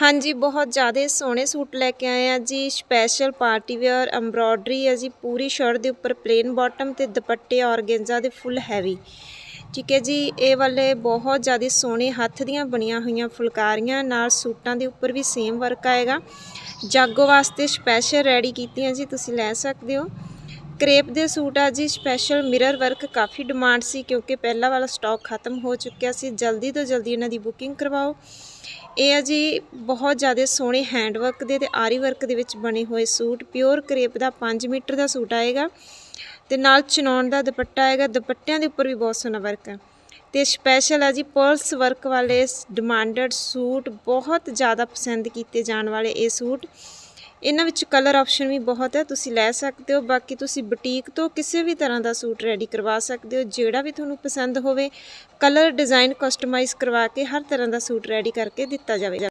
ਹਾਂਜੀ, ਬਹੁਤ ਜ਼ਿਆਦਾ ਸੋਹਣੇ ਸੂਟ ਲੈ ਕੇ ਆਏ ਆ ਜੀ। ਸਪੈਸ਼ਲ ਪਾਰਟੀ ਵੇਅਰ ਐਮਬ੍ਰੋਇਡਰੀ ਹੈ ਜੀ। ਪੂਰੀ ਸ਼ਰਟ ਦੇ ਉੱਪਰ ਪਲੇਨ ਬਾਟਮ ਤੇ ਦੁਪੱਟੇ ਔਰਗੇਂਜ਼ਾ ਦੇ ਫੁੱਲ ਹੈਵੀ ਠੀਕ ਹੈ ਜੀ, ਇਹ ਵਾਲੇ ਬਹੁਤ ਜ਼ਿਆਦਾ ਸੋਹਣੇ ਹੱਥ ਦੀਆਂ ਬਣੀਆਂ ਹੋਈਆਂ ਫੁਲਕਾਰੀਆਂ, ਨਾਲ ਸੂਟਾਂ ਦੇ ਉੱਪਰ ਵੀ ਸੇਮ ਵਰਕ ਆਏਗਾ। ਜਾਗੋ ਵਾਸਤੇ ਸਪੈਸ਼ਲ ਰੈਡੀ ਕੀਤੀਆਂ ਜੀ, ਤੁਸੀਂ ਲੈ ਸਕਦੇ ਹੋ। ਕਰੇਪ ਦੇ ਸੂਟ ਆ ਜੀ ਸਪੈਸ਼ਲ ਮਿਰਰ ਵਰਕ ਕਾਫੀ ਡਿਮਾਂਡ ਸੀ ਕਿਉਂਕਿ ਪਹਿਲਾਂ ਵਾਲਾ ਸਟਾਕ ਖਤਮ ਹੋ ਚੁੱਕਿਆ ਸੀ। ਜਲਦੀ ਤੋਂ ਜਲਦੀ ਇਹਨਾਂ ਦੀ ਬੁਕਿੰਗ ਕਰਵਾਓ। ਇਹ ਆ ਜੀ, ਬਹੁਤ ਜ਼ਿਆਦਾ ਸੋਹਣੇ ਹੈਂਡ ਵਰਕ ਦੇ ਤੇ ਆਰੀ ਵਰਕ ਦੇ ਵਿੱਚ ਬਣੇ ਹੋਏ ਸੂਟ। ਪਿਓਰ ਕਰੇਪ ਦਾ 5 ਮੀਟਰ ਦਾ ਸੂਟ ਆਏਗਾ ਤੇ ਨਾਲ ਚਨੌਨ ਦਾ ਦੁਪੱਟਾ ਆਏਗਾ। ਦੁਪੱਟਿਆਂ ਦੇ ਉੱਪਰ ਵੀ ਬਹੁਤ ਸੋਹਣਾ ਵਰਕ ਹੈ ਤੇ ਸਪੈਸ਼ਲ ਆ ਜੀ ਪਰਲਸ ਵਰਕ ਵਾਲੇ ਡਿਮਾਂਡਡ ਸੂਟ ਬਹੁਤ ਜ਼ਿਆਦਾ ਪਸੰਦ ਕੀਤੇ ਜਾਣ ਵਾਲੇ ਇਹ ਸੂਟ। ਇਹਨਾਂ ਵਿੱਚ ਕਲਰ ਆਪਸ਼ਨ ਵੀ ਬਹੁਤ ਹੈ, ਤੁਸੀਂ ਲੈ ਸਕਦੇ ਹੋ। ਬਾਕੀ ਤੁਸੀਂ ਬੁਟੀਕ ਤੋਂ ਕਿਸੇ ਵੀ ਤਰ੍ਹਾਂ ਦਾ ਸੂਟ ਰੈਡੀ ਕਰਵਾ ਸਕਦੇ ਹੋ, ਜਿਹੜਾ ਵੀ ਤੁਹਾਨੂੰ ਪਸੰਦ ਹੋਵੇ। ਕਲਰ ਡਿਜ਼ਾਈਨ ਕਸਟਮਾਈਜ਼ ਕਰਵਾ ਕੇ ਹਰ ਤਰ੍ਹਾਂ ਦਾ ਸੂਟ ਰੈਡੀ ਕਰਕੇ ਦਿੱਤਾ ਜਾਵੇਗਾ।